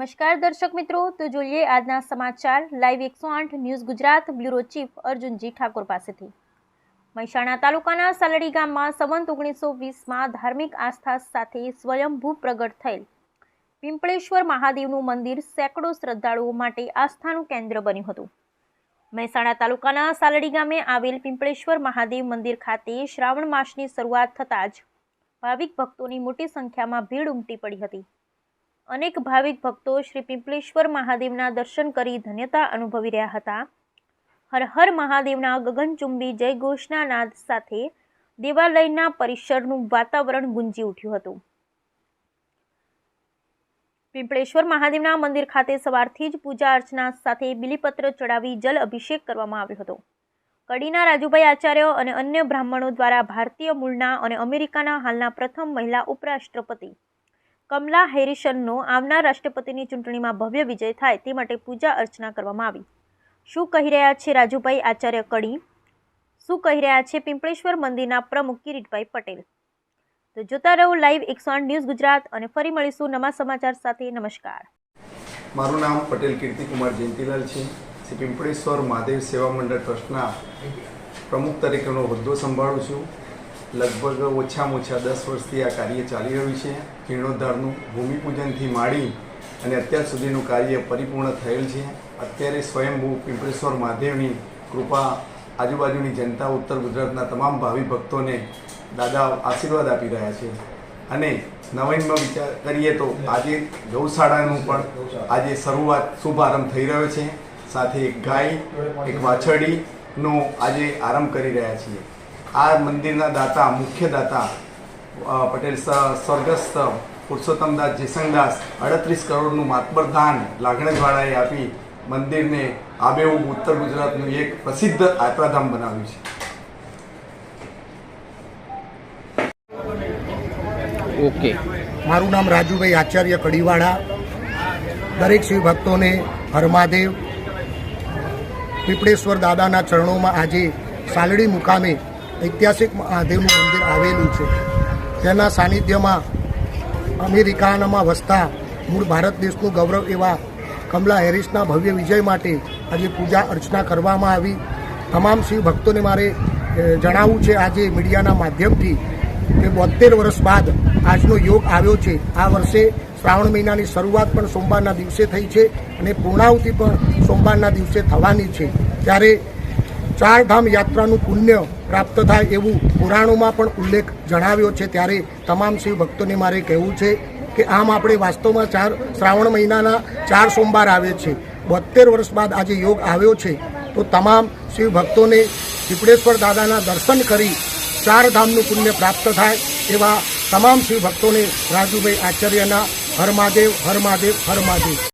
નમસ્કાર દર્શક મિત્રો, તો જોઈએ આજના સમાચાર. લાઈવ એકસો આઠ news Gujarat, bureau chief Arjunji Thakor પાસેથી. મહેસાણા તાલુકાના સાલડી ગામમાં સંવંત ઓગણીસો વીસમાં ધાર્મિક આસ્થા સાથે સ્વયંભૂ પ્રગટ થયેલ. પિંપળેશ્વર મહાદેવનું મંદિર સેંકડો શ્રદ્ધાળુઓ માટે આસ્થાનું કેન્દ્ર બન્યું હતું. મહેસાણા તાલુકાના સાલડી ગામે આવેલ પિંપળેશ્વર મહાદેવ મંદિર ખાતે શ્રાવણ માસની શરૂઆત થતાં જ ભાવિક ભક્તોની મોટી સંખ્યામાં ભીડ ઉમટી પડી હતી. અનેક ભાવિક ભક્તો શ્રી પિંપલેશ્વર મહાદેવના દર્શન કરી ધન્યતા અનુભવી રહ્યા હતા. હર હર મહાદેવના ગગનચુંબી જયઘોષના નાદ સાથે દેવાલયના પરિસરનું વાતાવરણ ગુંજી ઉઠ્યું હતું. પિંપળેશ્વર મહાદેવના મંદિર ખાતે સવારથી જ પૂજા અર્ચના સાથે બિલીપત્ર ચડાવી જલ અભિષેક કરવામાં આવ્યો હતો. કડીના રાજુભાઈ આચાર્ય અને અન્ય બ્રાહ્મણો દ્વારા ભારતીય મૂળના અને અમેરિકાના હાલના પ્રથમ મહિલા ઉપરાષ્ટ્રપતિ કમલા હેરિસનનો આવનાર રાષ્ટ્રપતિની ચૂંટણીમાં ભવ્ય વિજય થાય તે માટે પૂજા અર્ચના કરવામાં આવી. શું કહી રહ્યા છે રાજુભાઈ આચાર્ય કડી? શું કહી રહ્યા છે પિંપળેશ્વર મંદિરના પ્રમુખ કિરીટભાઈ પટેલ? તો જોતા રહો લાઈવ એકસો ન્યૂઝ ગુજરાત અને ફરી મળીશું નવા સમાચાર સાથે. નમસ્કાર. મારું નામ પટેલ કીર્તિકુમાર જયંતિલાલ છે. શ્રી પિંપળેશ્વર મહાદેવ સેવા મંડળ ટ્રસ્ટના પ્રમુખ તરીકેનો હોદ્દો સંભાળું છું. લગભગ ઓછામાં ઓછા દસ વર્ષથી આ કાર્ય ચાલી રહ્યું છે. જીર્ણોદ્ધારનું ભૂમિપૂજનથી માંડી અને અત્યાર સુધીનું કાર્ય પરિપૂર્ણ થયેલ છે. અત્યારે સ્વયંભૂ પિંપળેશ્વર મહાદેવની કૃપા આજુબાજુની જનતા, ઉત્તર ગુજરાતના તમામ ભાવિ ભક્તોને દાદા આશીર્વાદ આપી રહ્યા છે. અને નવીનમાં વિચાર કરીએ તો આજે ગૌશાળાનું પણ આજે શરૂઆત શુભારંભ થઈ રહ્યો છે. સાથે એક ગાય, એક વાછરડીનો આજે આરંભ કરી રહ્યા છીએ. આ મંદિરના દાતા, મુખ્ય દાતા પટેલ સ્વર્ગસ્થ પુરુષોત્તમદાસ જેસંગદાસ અડત્રીસ કરોડનું માતબર દાન લાગણજવાળાએ આપી મંદિરને આબેહૂબ ઉત્તર ગુજરાતનું એક પ્રસિદ્ધ યાત્રાધામ બનાવ્યું છે. ઓકે. મારું નામ રાજુભાઈ આચાર્ય કડીવાળા. દરેક શિવ ભક્તોને હરમાદેવ પીપળેશ્વર દાદાના ચરણોમાં આજે સાલડી મુકામે ઐતિહાસિક મહાદેવનું મંદિર આવેલું છે. તેના સાનિધ્યમાં અમેરિકાનામાં વસતા મૂળ ભારત દેશનું ગૌરવ એવા કમલા હેરિસના ભવ્ય વિજય માટે આજે પૂજા અર્ચના કરવામાં આવી. તમામ શિવ ભક્તોને મારે જણાવવું છે, આજે મીડિયાના માધ્યમથી કે બોતેર વર્ષ બાદ આજનો યોગ આવ્યો છે. આ વર્ષે શ્રાવણ મહિનાની શરૂઆત પણ સોમવારના દિવસે થઈ છે અને પૂર્ણાહુતિ પણ સોમવારના દિવસે થવાની છે. ત્યારે ચારધામ યાત્રાનું પુણ્ય પ્રાપ્ત થાય એવું પુરાણોમાં પણ ઉલ્લેખ જણાવ્યો છે. ત્યારે તમામ શિવ ભક્તોને મારે કહેવું છે કે આમ આપણે વાસ્તવમાં ચાર શ્રાવણ મહિનાના ચાર સોમવાર આવે છે. બોતેર વર્ષ બાદ આજે યોગ આવ્યો છે. તો તમામ શિવ ભક્તોને પીપળેશ્વર દાદાના દર્શન કરી ચારધામનું પુણ્ય પ્રાપ્ત થાય એવા તમામ શિવ ભક્તોને રાજુભાઈ આચાર્યના હર મહાદેવ હર મહાદેવ હર મહાદેવ.